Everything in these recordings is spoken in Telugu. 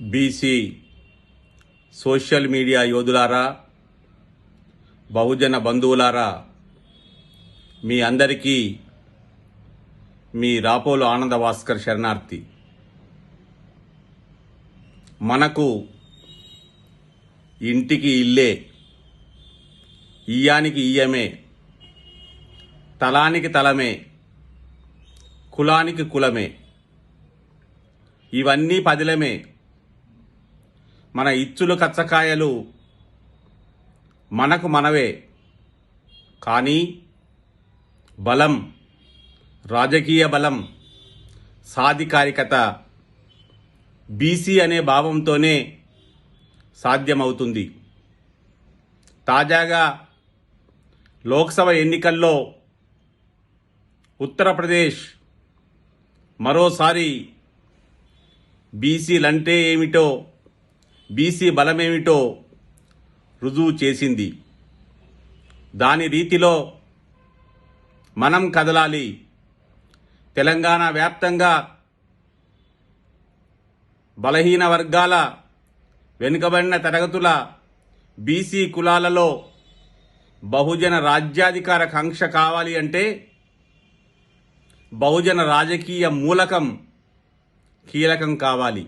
బీసీ సోషల్ మీడియా యోధులారా బహుజన బంధువులారా మీ అందరికీ మీ రాపోలు ఆనంద భాస్కర్ శరణార్థి. మనకు ఇంటికి ఇల్లే ఇయ్యానికి ఇయ్యమే తలానికి తలమే కులానికి కులమే ఇవన్నీ పదిలమే. మన ఇచ్చులు కచ్చకాయలు మనకు మనవే. కానీ బలం రాజకీయ బలం సాధికారికత బీసీ అనే భావంతోనే సాధ్యమవుతుంది. తాజాగా లోక్సభ ఎన్నికల్లో ఉత్తరప్రదేశ్ మరోసారి బీసీలంటే ఏమిటో బీసీ బలమేమిటో రుజువు చేసింది. దాని రీతిలో మనం కదలాలి. తెలంగాణ వ్యాప్తంగా బలహీన వర్గాల వెనుకబడిన తరగతుల బీసీ కులాలలో బహుజన రాజ్యాధికార కాంక్ష కావాలి అంటే బహుజన రాజకీయ మూలకం కీలకం కావాలి.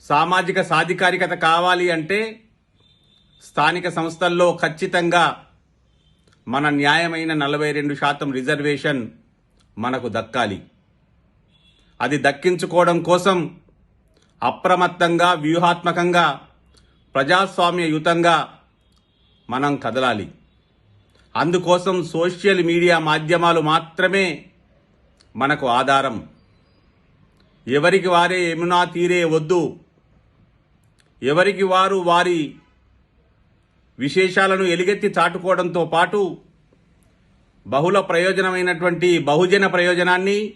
సామాజిక సాధికారికత కావాలి అంటే స్థానిక సంస్థల్లో ఖచ్చితంగా మన న్యాయమైన నలభై రెండు శాతం రిజర్వేషన్ మనకు దక్కాలి. అది దక్కించుకోవడం కోసం అప్రమత్తంగా వ్యూహాత్మకంగా ప్రజాస్వామ్యయుతంగా మనం కదలాలి. అందుకోసం సోషల్ మీడియా మాధ్యమాలు మాత్రమే మనకు ఆధారం. ఎవరికి వారే యమునా తీరే వద్దు. ఎవరికి వారు వారి విశేషాలను ఎలుగెత్తి చాటుకోవడంతో పాటు బహుళ ప్రయోజనమైనటువంటి బహుజన ప్రయోజనాన్ని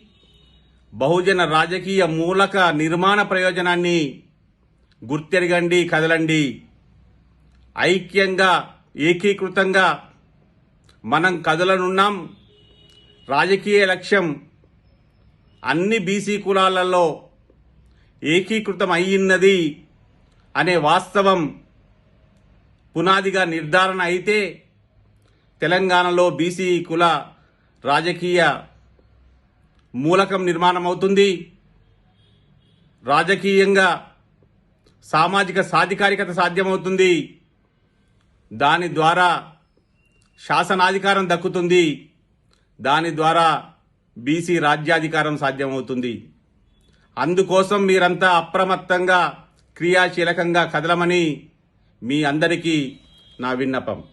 బహుజన రాజకీయ మూలక నిర్మాణ ప్రయోజనాన్ని గుర్తెరగండి కదలండి. ఐక్యంగా ఏకీకృతంగా మనం కదలనున్నాం. రాజకీయ లక్ష్యం అన్ని బీసీ కులాలలో ఏకీకృతం అయ్యిన్నది. అనే వాస్తవం పునాదిగా నిర్ధారణ అయితే తెలంగాణలో బీసీ కుల రాజకీయ మూలకం నిర్మాణం అవుతుంది రాజకీయంగా సామాజిక సాధికారికత సాధ్యమవుతుంది. దాని ద్వారా శాసనాధికారం దక్కుతుంది. దాని ద్వారా బీసీ రాజ్యాధికారం సాధ్యమవుతుంది. అందుకోసం మీరంతా అప్రమత్తంగా క్రియాశీలకంగా కదలమని మీ అందరికీ నా విన్నపం.